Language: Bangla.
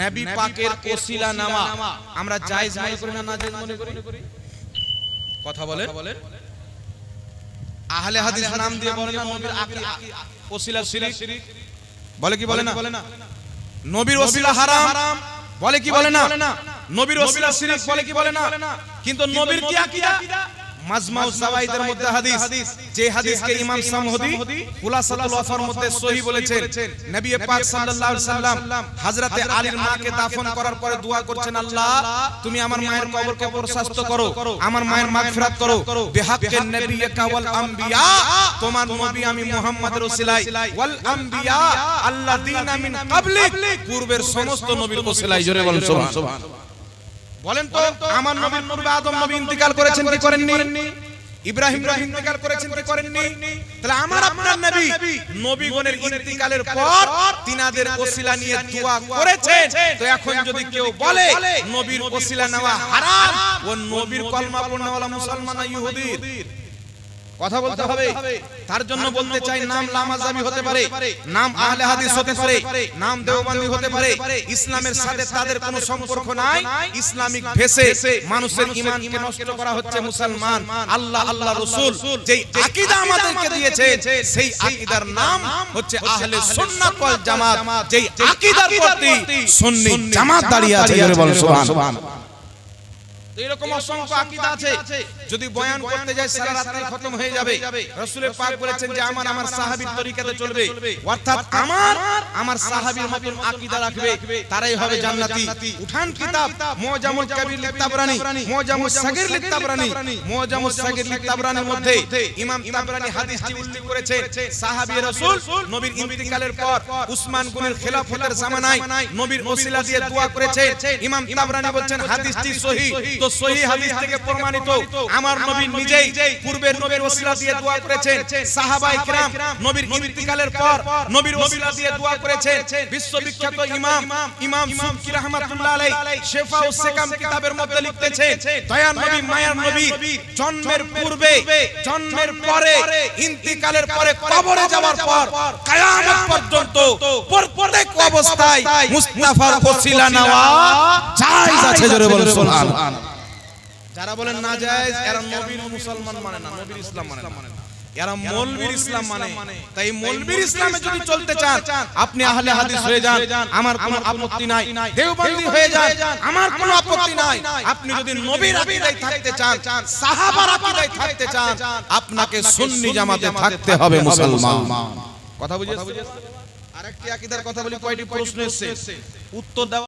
নবী পাকের ওসিলা নামা। আমরা জায়েজ মনে করি না নাজায়েজ মনে করি? কথা বলেন। আহলে হাদিস নাম দিয়ে বলে না নবীর ওসিলা শিরিক। বলে কি বলে না? নবীর ওসিলা হারাম। বলে কি বলে না? নবীর ওসিলা শিরিক বলে কি বলে না? কিন্তু নবীর কি আকীদা? মাজমাউ সাওয়াইদের মধ্যে হাদিস যে হাদিসকে ইমাম সামহদি খুলাসাতুল ওয়াফার মধ্যে সহিহ বলেছেন। নবী পাক সাল্লাল্লাহু আলাইহি সাল্লাম হযরতে আলীর মাকে দাফন করার পরে দোয়া করছেন আল্লাহ তুমি আমার মায়ের কবরকে প্রশস্ত করো আমার মায়ের মাগফিরাত করো। বিহাক্কে নবিয়্যিকা ওয়াল আম্বিয়া তোমার নবী আমি মুহাম্মদের ওসিলায় ওয়াল আম্বিয়া আল্লাযীনা মিন ক্বাবলিক পূর্বের সমস্ত নবীর ওসিলায় জোরে বলেন সুবহান। বলেন তো আমার নবীর পূর্বে আদম নবী ইন্তিকাল করেছেন কি করেননি? ইব্রাহিম নবী ইন্তিকাল করেছেন কি করেননি? তাহলে আমার আপনার নবী নবীগণের ইন্তিকালের পর তিনাদের ওসিলা নিয়ে দোয়া করেছেন। তো এখন যদি কেউ বলে নবীর ওসিলা নেওয়া হারাম ও নবীর কলমা পড়নেওয়ালা মুসলমান ইহুদির। কথা বলতে হবে। তার জন্য বলতে চাই নাম লামাজাবি হতে পারে। নাম আহলে হাদিস হতে পারে। নাম দেওবন্দি হতে পারে। ইসলামের সাথে তাদের কোনো সম্পর্ক নাই। ইসলামিক ভেসে মানুষের ঈমানকে নষ্ট করা হচ্ছে মুসলমান। আল্লাহ আল্লাহ রাসূল যেই আকীদা আমাদেরকে দিয়েছে সেই আকীদার নাম হচ্ছে আহলে সুন্নাত ওয়াল জামাত। যেই আকীদার প্রতি সুন্নি জামাত দাঁড়িয়ে আছে। বলেন সুবহান তো এরকম অসংখ্য আকীদা আছে যদি বয়ান করতে যায় সারা রাত্রি খতম হয়ে যাবে। রাসূলের পাক বলেছেন যে আমার আমার সাহাবীর তরিকাতে চলবে। অর্থাৎ আমার আমার সাহাবীর মতন আকীদা রাখবে। তারাই হবে জান্নাতি। উঠান কিতাব মুজামুল কবির লিখ তাবরানি মুজামুল সাগীর লিখ তাবরানি মুজামুল সাগীর লিখ তাবরানির মধ্যে ইমাম তাবরানি হাদিসটি উল্লেখ করেছে সাহাবী রাসূল নবীর ইন্তিকালের পর উসমান গনির খেলাফতের জামানায় নবীর ওসিলা দিয়ে দোয়া করেছে ইমাম তাবরানি বলছেন হাদিসটি সহিহ তো সহিহ হাদিস থেকে প্রমাণিত আমার নবী নিজেই পূর্বের নবীর ওসিলা দিয়ে দোয়া করেছেন। সাহাবায়ে কিরাম নবীর ইন্তিকালের পর নবীর ওসিলা দিয়ে দোয়া করেছেন। বিশ্ববিখ্যাত ইমাম ইমাম সুবকি রাহমাতুল্লাহ আলাইহি শিফাউস সিকাম কিতাবের মধ্যে লিখতেছে দয়ার নবী মায়ার নবী জন্মের পূর্বে জন্মের পরে ইন্তিকালের পরে কবরে যাওয়ার পর কিয়ামত পর্যন্ত প্রত্যেক অবস্থায় মুস্তাফার ওসিলা নেওয়া জায়েজ আছে জোরে বলুন সুবহান যারা বলেন না জায়েজ এরা নবীর মুসলমান মানে না নবীর ইসলাম মানে না। এরা মৌলবীর ইসলাম মানে। তাই মৌলবীর ইসলামে যদি চলতে চান আপনি আহলে হাদিস হয়ে যান আমার কোনো আপত্তি নাই দেওবন্দি হয়ে যান আমার কোনো আপত্তি নাই আপনি যদি নবীর আকীদায় থাকতে চান সাহাবার আকীদায় থাকতে চান আপনাকে সুন্নি জামাতে থাকতে হবে মুসলমান। কথা বুঝেছেন? আরেকটি আকীদার কথা বলি কয়টি প্রশ্ন এসেছে? উত্তর দেওয়া